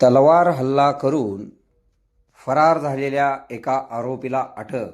तलवार हल्ला करून फरार झालेल्या एका आरोपीला अटक.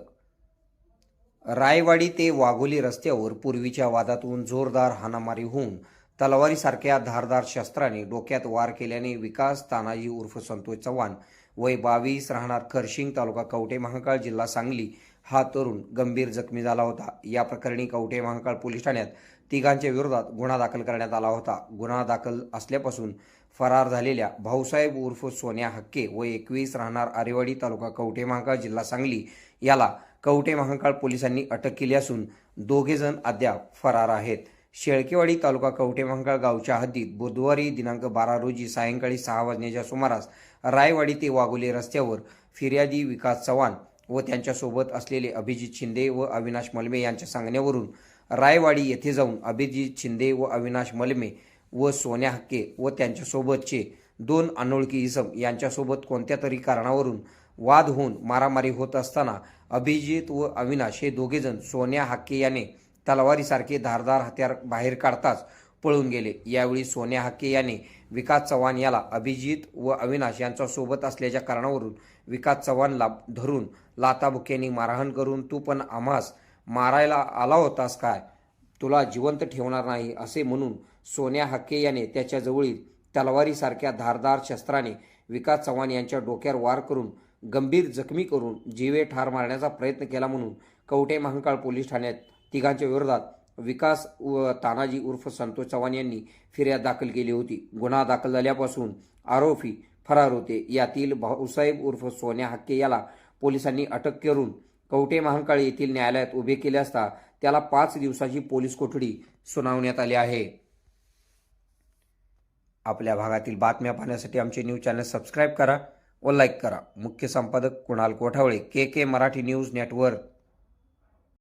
रायवाडी ते वाघोली रस्त्यावर पूर्वीच्या वादातून जोरदार हाणामारी होऊन तलवारीसारख्या धारदार शस्त्राने डोक्यात वार केल्याने विकास तानाजी उर्फ संतोष चव्हाण वय बावीस राहणार खरशिंग तालुका कवटे महाकाळ जिल्हा सांगली हा तरुण गंभीर जखमी झाला होता. या प्रकरणी कवटे महाकाळ पोलीस ठाण्यात तिघांच्या विरोधात गुन्हा दाखल करण्यात आला होता. गुन्हा दाखल असल्यापासून फरार झालेल्या भाऊसाहेब उर्फ सोन्या हक्के व एकवीस राहणार आरेवाडी तालुका कवठे महांकाळ जिल्हा सांगली याला कवठे महांकाळ पोलिसांनी अटक केली असून दोघे जण अद्याप फरार आहेत. शेळकेवाडी तालुका कवठे महांकाळ गावच्या हद्दीत बुधवारी दिनांक बारा रोजी सायंकाळी सहा वाजण्याच्या सुमारास रायवाडी ते वाघोली रस्त्यावर फिर्यादी विकास चव्हाण व त्यांच्यासोबत असलेले अभिजित शिंदे व अविनाश मलमे यांच्या सांगण्यावरून रायवाडी येथे जाऊन अभिजित शिंदे व अविनाश मलमे व सोन्या हक्के व त्यांच्यासोबतचे दोन अनोळखी इसम यांच्यासोबत कोणत्या तरी कारणावरून वाद होऊन मारामारी होत असताना अभिजित व अविनाश हे दोघेजण सोन्या हक्के याने तलवारीसारखे धारदार हत्यार बाहेर काढताच पळून गेले. यावेळी सोन्या हक्के याने विकास चव्हाण याला अभिजित व अविनाश यांच्या सोबत असल्याच्या कारणावरून विकास चव्हाणला धरून लाताबुक्यांनी मारहाण करून तू पण आम्हास मारायला आला होतास काय? तुला जिवंत ठेवणार नाही असे म्हणून सोन्या हक्के याने त्याच्याजवळील तलवारीसारख्या धारदार शस्त्राने विकास चव्हाण यांच्या डोक्यावर वार करून गंभीर जखमी करून जीवे ठार मारण्याचा प्रयत्न केला म्हणून कवठे महांकाळ पोलीस ठाण्यात तिघांच्या विरोधात विकास व तानाजी उर्फ संतोष चव्हाण यांनी फिर्याद दाखल केली होती. गुन्हा दाखल झाल्यापासून आरोपी फरार होते. यातील भाऊसाहेब उर्फ सोन्या हक्के याला पोलिसांनी अटक करून कवटे महांकाळ येथील न्यायालयात उभे केले असता त्याला पाच दिवसाची पोलीस कोठडी सुनावण्यात आली आहे. आपल्या भागातील बातम्या पाहण्यासाठी आमचे न्यूज चॅनल सबस्क्राईब करा व लाईक करा. मुख्य संपादक Kunal Kothavale K K Marathi news network.